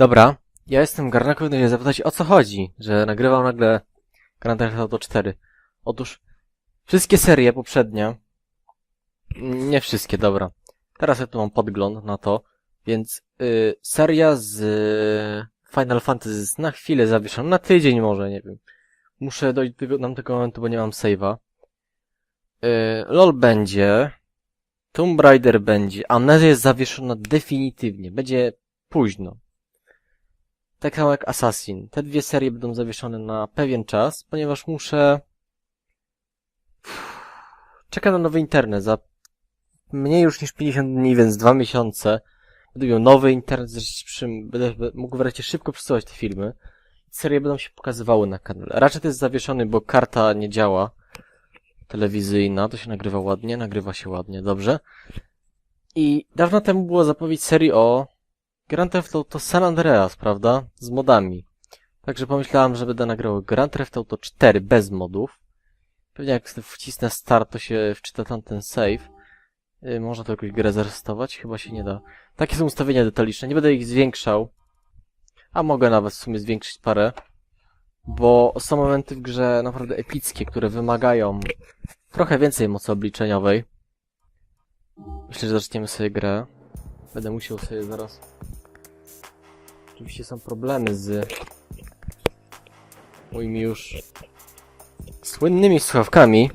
Dobra, ja jestem Garnaku i się zapytać o co chodzi, że nagrywam nagle Grand Theft Auto 4. Otóż wszystkie serie poprzednie, nie wszystkie, dobra. Teraz ja tu mam podgląd na to, więc y, seria z Final Fantasy jest na chwilę zawieszona, na tydzień może, nie wiem. Muszę dojść do tego, tego momentu, bo nie mam save'a. Y, LOL będzie, Tomb Raider będzie, Amnesia jest zawieszona definitywnie, będzie późno. Tak samo jak Assassin. Te dwie serie będą zawieszone na pewien czas, ponieważ muszę... Czekam na nowy internet. Za mniej już niż 50 dni, więc dwa miesiące. Będę miał nowy internet, z będę mógł wreszcie szybko przesyłać te filmy. Serie będą się pokazywały na kanale. Raczej to jest zawieszony, bo karta nie działa. Telewizyjna, to się nagrywa ładnie, nagrywa się ładnie, dobrze. I dawno temu była zapowiedź serii o Grand Theft Auto San Andreas, prawda? Z modami. Także pomyślałem, że będę nagrał Grand Theft Auto 4 bez modów. Pewnie jak wcisnę start, to się wczyta tam ten save. Yy, można to jakoś grę zresetować? Chyba się nie da. Takie są ustawienia detaliczne. Nie będę ich zwiększał. A mogę nawet w sumie zwiększyć parę. Bo są momenty w grze naprawdę epickie, które wymagają trochę więcej mocy obliczeniowej. Myślę, że zaczniemy sobie grę. Będę musiał sobie zaraz Oczywiście są problemy z moimi już słynnymi słuchawkami,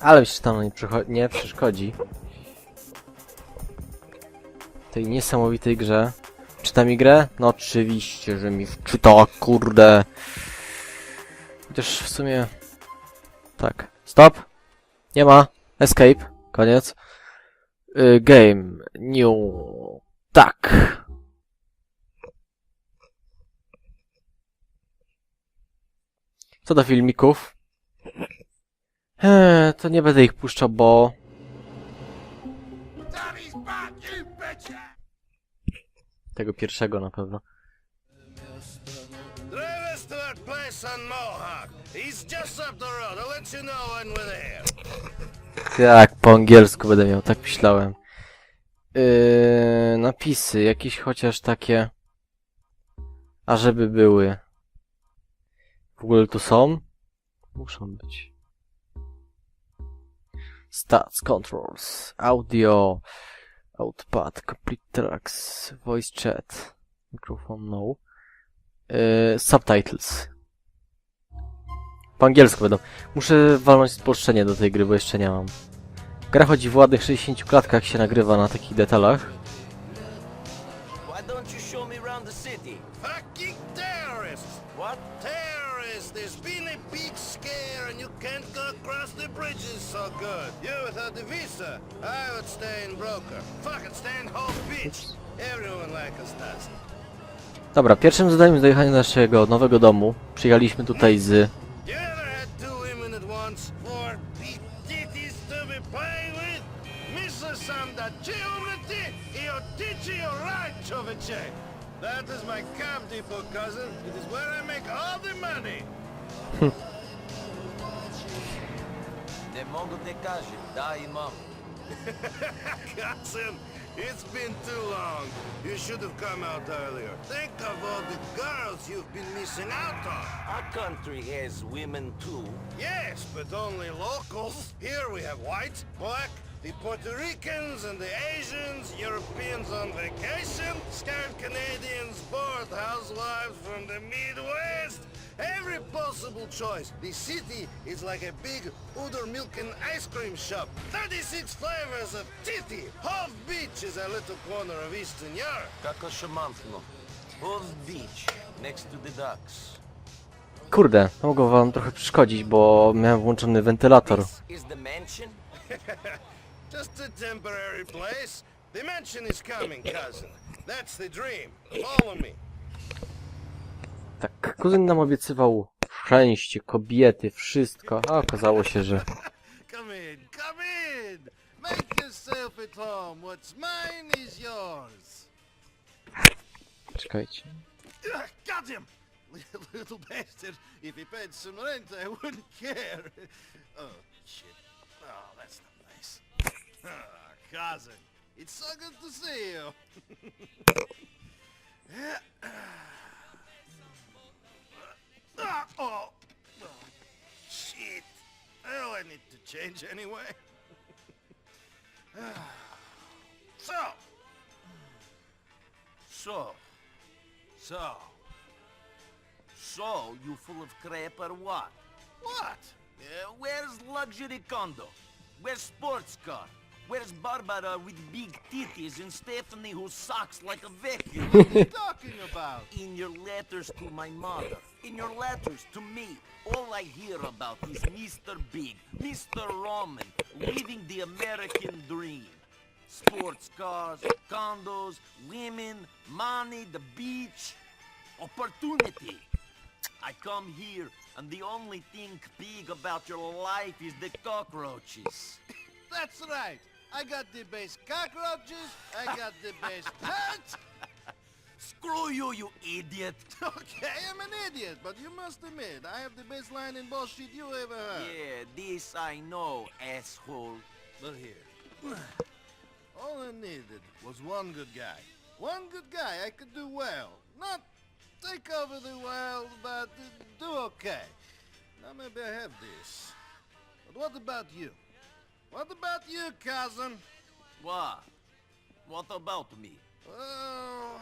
ale myślę, że to nie, nie przeszkodzi tej niesamowitej grze. Czyta mi grę? No oczywiście, że mi wczyta, kurde. Chociaż w sumie... Tak. Stop! Nie ma. Escape. Koniec. Y, game. New. Tak. Co do filmików, eee, to nie będę ich puszczał, bo tego pierwszego na pewno. Tak, po angielsku będę miał, tak myślałem. Yy, napisy, jakieś chociaż takie, a żeby były. W ogóle tu są? Muszą być. Stats, controls, audio, output, complete tracks, voice chat, microphone no, yy, subtitles. Po angielsku będą. Muszę walnąć spolszczenie do tej gry, bo jeszcze nie mam. Gra chodzi w ładnych 60 klatkach, się nagrywa na takich detalach. Dobra, pierwszym zadaniem jest dojechanie do naszego nowego domu. Przyjechaliśmy tutaj z... You ever had two women at once? Four big titties to be playing with? Mrs. Sam da geometry, io teach you right, człowiecze. That is my cab depot, cousin. It's been too long. You should have come out earlier. Think of all the girls you've been missing out on. Our country has women too. Yes, but only locals. Here we have white, black, the Puerto Ricans and the Asians, Europeans on vacation, scared Canadians, bored housewives from the Midwest. every possible choice. The city is like a big ice cream shop. 36 flavors of titty. Half beach is a little corner of Eastern Europe. Half beach, next to the ducks. Kurde, mogło wam trochę przeszkodzić, bo miałem włączony wentylator. Just a temporary place. The mansion is coming, cousin. That's the dream. Follow me. Tak, kuzyn nam obiecywał szczęście, kobiety, wszystko, a okazało się, że... Come in, come in. Make yourself at home. What's mine is yours. Czekajcie. Ugh, Got him! Little bastard. If he paid some rent, I wouldn't care. Oh, shit. Oh, that's not nice. Ah, cousin. It's so good to see you. change anyway? so, So, so, so, you full of crap or what? what? Uh, where's luxury condo? Where's sports car? Where's Barbara with big titties and Stephanie who sucks like a vacuum? What are you talking about? in your letters to my mother, in your letters to me, all I hear about is Mr. Big, Mr. Roman, living the American dream. Sports cars, condos, women, money, the beach, opportunity. I come here, and the only thing big about your life is the cockroaches. That's right. I got the best cockroaches, I got the best pants. Screw you, you idiot! Okay, I'm an idiot, but you must admit, I have the best line in bullshit you ever heard. Yeah, this I know, asshole. But here, all I needed was one good guy. One good guy I could do well. Not take over the world, but do okay. Now maybe I have this. But what about you? What about you, cousin? What? What about me? Oh,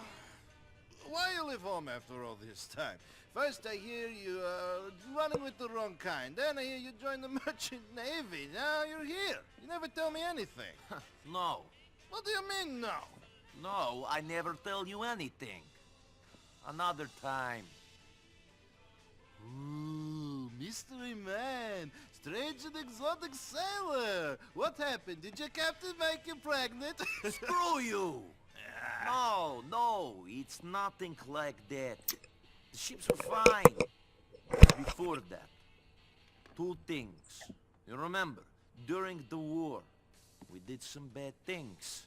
why you leave home after all this time? First I hear you uh, running with the wrong kind. Then I hear you join the merchant navy. Now you're here. You never tell me anything. No. What do you mean, no? No, I never tell you anything. Another time. Ooh, mystery man, strange and exotic sailor. What happened? Did your captain make you pregnant? Screw you! No, no, it's nothing like that. The ships were fine. Before that, two things. You remember, during the war, we did some bad things.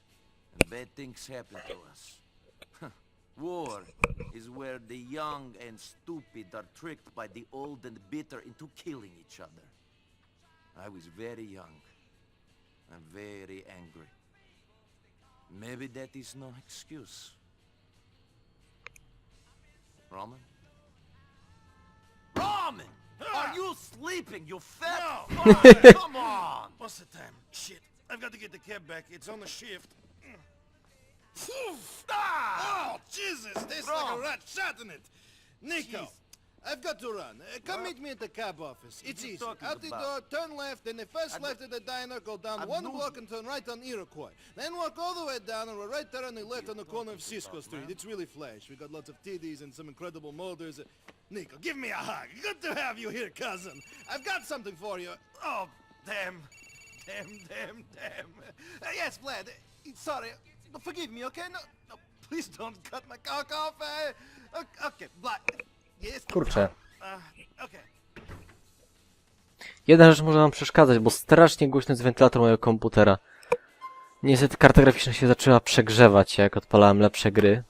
And bad things happened to us. War is where the young and stupid are tricked by the old and bitter into killing each other. I was very young and very angry. Maybe that is no excuse. Roman? Roman! Are you sleeping, you fat No. Come on! What's the time? Shit, I've got to get the cab back. It's on the shift. Ah! Oh, Jesus, Wrong. like a rat shot in it. Nico, Jeez. I've got to run. Uh, come What? meet me at the cab office. It's easy. Out the about? door, turn left, then the first left at the diner, go down I one block and turn right on Iroquois. Then walk all the way down and we're right there on the left on the corner of Cisco Street. man? It's really flash. We got lots of titties and some incredible molders. Uh, Nico, give me a hug. Good to have you here, cousin. I've got something for you. Oh, damn. Damn, damn, damn. Uh, yes, Vlad. uh, sorry. Forgive me, okay? No, no, please don't cut my cock off. Uh, okay, Vlad. Kurczę. Jedna rzecz może nam przeszkadzać, bo strasznie głośny jest wentylator mojego komputera. Niestety karta graficzna się zaczęła przegrzewać, jak odpalałem lepsze gry.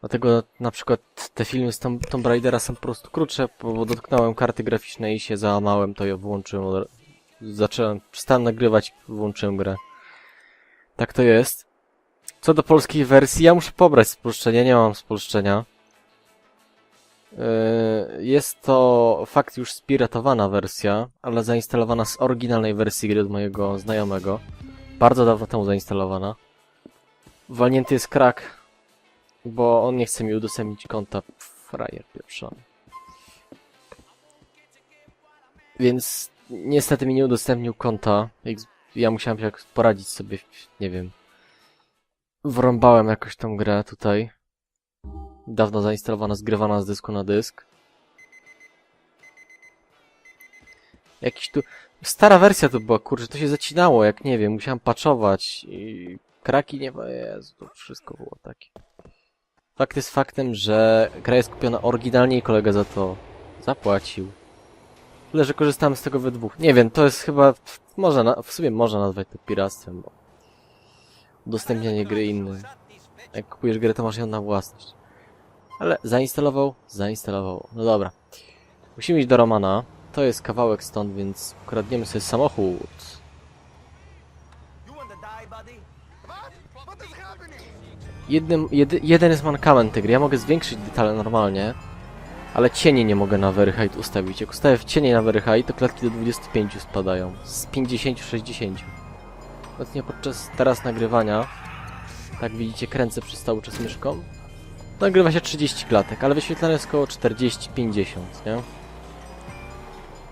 Dlatego na przykład te filmy z Tomb, Tomb Raidera są po prostu krótsze, bo dotknąłem karty graficznej i się załamałem, to ja wyłączyłem, od- zacząłem, przestałem nagrywać, wyłączyłem grę. Tak to jest. Co do polskiej wersji, ja muszę pobrać spolszczenie, nie mam spolszczenia. Yy, Jest to fakt już spiratowana wersja, ale zainstalowana z oryginalnej wersji gry od mojego znajomego. Bardzo dawno temu zainstalowana. Walnięty jest krak, bo on nie chce mi udostępnić konta. Frajer pieprzony. Więc niestety mi nie udostępnił konta. Ja musiałem się poradzić sobie, nie wiem. Wrąbałem jakoś tą grę tutaj dawno zainstalowana, zgrywana z dysku na dysk. Jakiś tu... Stara wersja to była, kurczę, to się zacinało, jak nie wiem, musiałem patchować i kraki nie... Jezu, to wszystko było takie. Fakt jest faktem, że gra jest kupiona oryginalnie i kolega za to zapłacił. Tyle, że korzystałem z tego we dwóch. Nie wiem, to jest chyba... Można, na... w sumie można nazwać to piractwem, bo... Udostępnianie gry innym. Jak kupujesz grę, to masz ją na własność. Ale zainstalował, zainstalował. No dobra. Musimy iść do Romana. To jest kawałek stąd, więc ukradniemy sobie samochód. Jednym, jedy, jeden jest mankament gry. Ja mogę zwiększyć detale normalnie. Ale cienie nie mogę na very height ustawić. Jak ustawię w cienie na very height, to klatki do 25 spadają. Z 50-60. Obecnie podczas teraz nagrywania, tak widzicie, kręcę przez cały czas myszką. Nagrywa się 30 klatek, ale wyświetlane jest około 40-50, nie?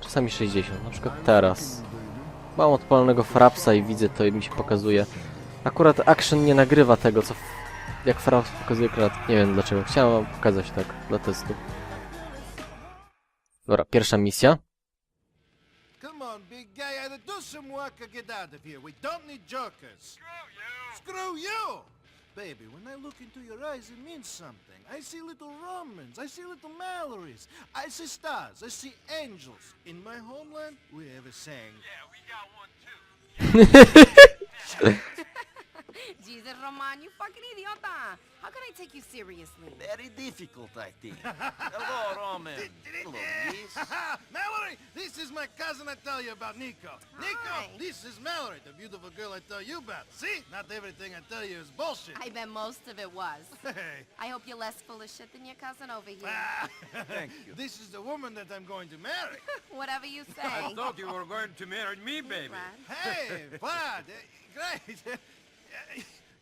Czasami 60, na przykład teraz. Mam odpalonego frapsa i widzę to i mi się pokazuje. Akurat Action nie nagrywa tego, co jak fraps pokazuje klat. Nie wiem dlaczego. Chciałem wam pokazać tak, dla testu. Dobra, pierwsza misja. Come on, big guy, either do some work or get out of here. We don't need jokers. Screw you! Screw you! Baby, when I look into your eyes, it means something. I see little Romans, I see little Mallorys, I see stars, I see angels. In my homeland, we have a saying. Jesus, Roman, you fucking idiota. How can I take you seriously? Very difficult, I think. Hello, Roman. Hello, Liz. Mallory, this is my cousin I tell you about, Nico. Hi. Nico, this is Mallory, the beautiful girl I tell you about. See? Not everything I tell you is bullshit. I bet most of it was. Hey. I hope you're less full of shit than your cousin over here. Thank you. This is the woman that I'm going to marry. Whatever you say. I thought you were going to marry me, baby. Brad. Hey, Vlad, eh, great.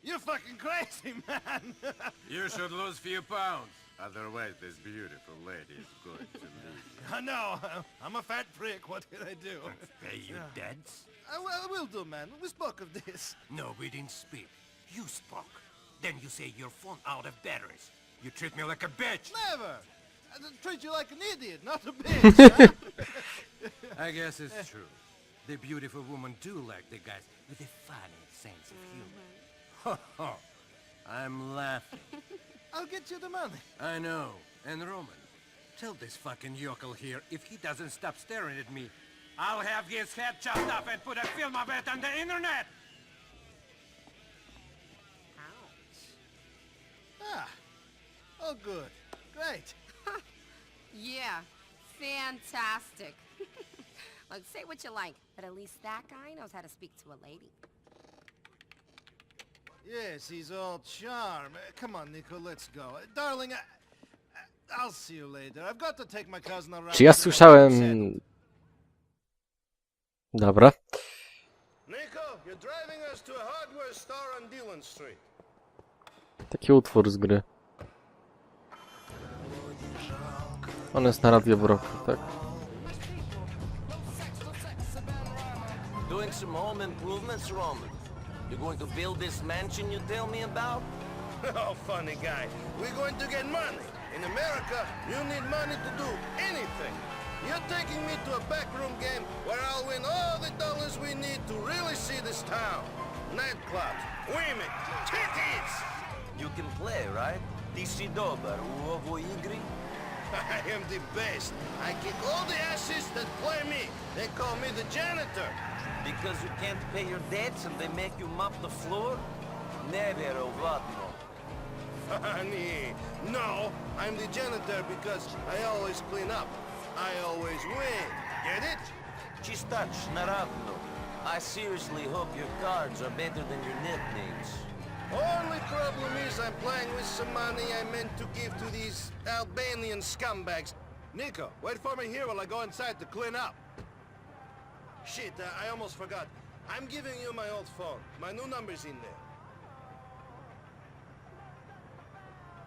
You're fucking crazy, man. You should lose few pounds. Otherwise, this beautiful lady is going to leave. I know. I'm a fat prick. What can I do? Pay you debts? I, uh, well, I will do, man. We spoke of this. No, we didn't speak. You spoke. Then you say your phone out of batteries. You treat me like a bitch. Never. Uh, I just treat you like an idiot, not a bitch. huh? I guess it's eh. true. The beautiful woman do like the guys with a funny sense of mm-hmm. humor. Ho ho. I'm laughing. I'll get you the money. I know. And Roman, tell this fucking yokel here if he doesn't stop staring at me, I'll have his head chopped off and put a film of it on the internet. Ouch. Ah. Oh, good. Great. Yeah, fantastic. Look, say what you like, but at least that guy knows how to speak to a lady. Yes, he's all charm. Uh, Come on, Nico, let's go. Uh, Darling, I, I- I'll see you later. I've got to take my cousin around. Czy ja słyszałem... Dobra. Nico, you're driving us to a hardware store on Dillon Street. Taki utwór z gry. On jest na radio w roku, tak? Doing some home improvements, Roman. You're going to build this mansion you tell me about? Oh, funny guy. We're going to get money. In America, you need money to do anything. You're taking me to a backroom game where I'll win all the dollars we need to really see this town. Nightclubs, women, titties. You can play, right? Ti si dobar u ovoj igri? I am the best. I kick all the asses that play me. They call me the janitor. Because you can't pay your debts and they make you mop the floor? Neverovatno. Funny. No, I'm the janitor because I always clean up. I always win. Get it? Чистач наравно. I seriously hope your cards are better than your nicknames. Only problem is I'm playing with some money I meant to give to these Albanian scumbags. Nico, wait for me here while I go inside to clean up. Shit, uh, I almost forgot. I'm giving you my old phone. My new number's in there.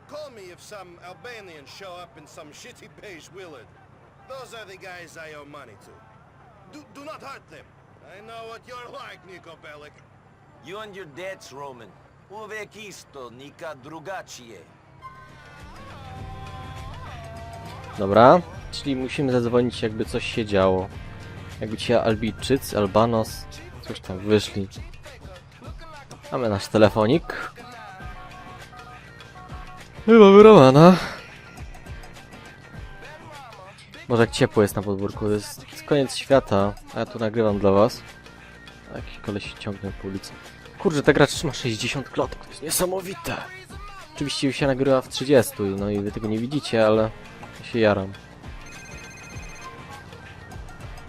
Call me if some Albanians show up in some shitty beige Willard. Those are the guys I owe money to. Do, do not hurt them. I know what you're like, Nico Bellic. You and your debts, Roman. Uvek isto, nikad drugačije. Dobra. Czyli musimy zadzwonić jakby coś się działo. Jakby ci Albijczycy, Albanos, coś tam wyszli. Mamy nasz telefonik. I mamy. Może jak ciepło jest na podwórku, to jest koniec świata, a ja tu nagrywam dla was. Jakiś koleś się ciągnie po ulicy. Kurczę, ta gra trzyma 60 klatków, to jest niesamowite. Oczywiście już się nagrywa w 30, no i wy tego nie widzicie, ale się jaram.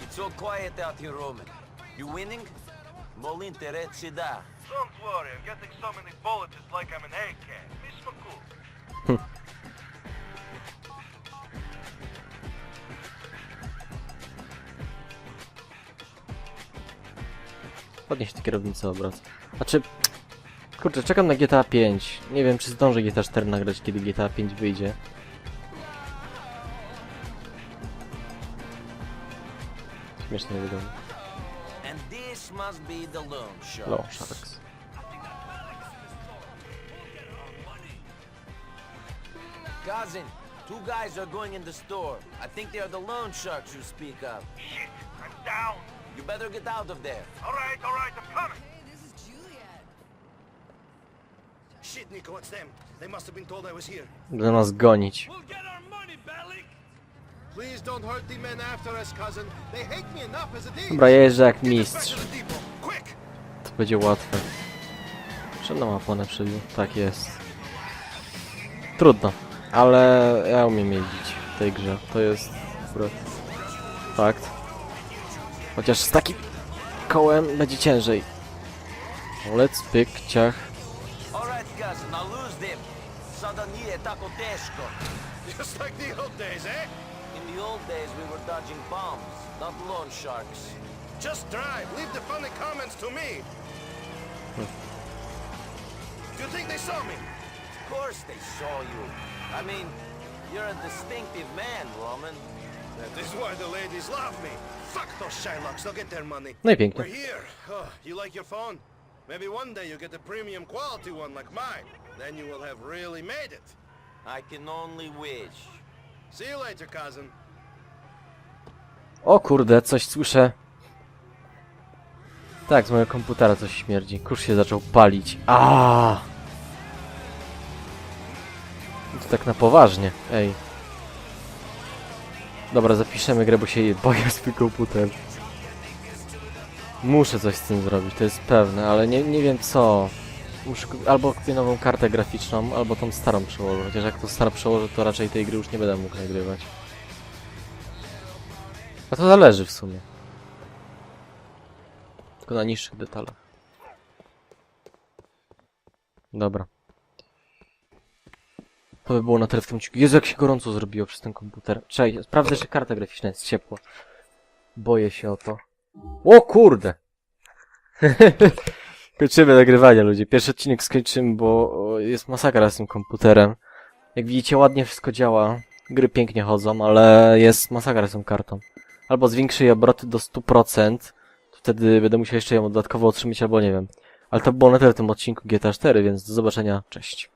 It's all quiet out here, Podnieś tę kierownicę obraz. Znaczy, kurczę, czekam na GTA 5. Nie wiem, czy zdążę GTA 4 nagrać, kiedy GTA 5 wyjdzie. Śmiesznie wygląda. And this must be the loan sharks. Low Sharks. Cousin, two guys are going in the store. I think they are the loan sharks you speak of. Shit, I'm down. You better get out of there. All right, all right, I'm coming. Shit, Nico, it's them. They must have been told I was here. Będą nas gonić. We'll get our money, Bellic! Please don't hurt the men after us, cousin. They hate me enough as it is. Dobra, jeżdżę jak mistrz. to będzie łatwe. Nam oponę przebił? Tak jest. Trudno. Ale ja umiem jeździć w tej grze. To jest akurat fakt. Chociaż z takim kołem będzie ciężej. Let's pick ciach. Sadanie tako teško. Just like the old days, eh? In the old days, we were dodging bombs, not loan sharks. Just drive. Leave the funny comments to me. Do you think they saw me? Of course they saw you. I mean, you're a distinctive man, Roman. That is why the ladies love me. Fuck those Shylocks. They'll get their money. No i We're here. Oh, you like your phone? Maybe one day you get a premium quality one like mine. Then you will have really made it. I can only wish. See you later, cousin. O kurde, coś słyszę. Tak, z mojego komputera coś śmierdzi. Kurz się zaczął palić. A! To tak na poważnie. Ej. Dobra, zapiszemy grę, bo się boję swój komputer. Muszę coś z tym zrobić, to jest pewne, ale nie, nie wiem co. Albo kupię nową kartę graficzną, albo tą starą przełożę. Chociaż jak to starą przełożę, to raczej tej gry już nie będę mógł nagrywać. A to zależy w sumie. Tylko na niższych detalach. Dobra. To by było na tyle w tym odcinku. Jezu, jak się gorąco zrobiło przez ten komputer. Czekaj, sprawdzę, że karta graficzna jest ciepła. Boję się o to. O kurde! Kończymy nagrywanie, ludzie. Pierwszy odcinek skończymy, bo jest masakra z tym komputerem. Jak widzicie, ładnie wszystko działa. Gry pięknie chodzą, ale jest masakra z tą kartą. Albo zwiększy jej obroty do 100%, to wtedy będę musiał jeszcze ją dodatkowo otrzymać, albo nie wiem. Ale to było na tyle w tym odcinku GTA 4, więc do zobaczenia, cześć.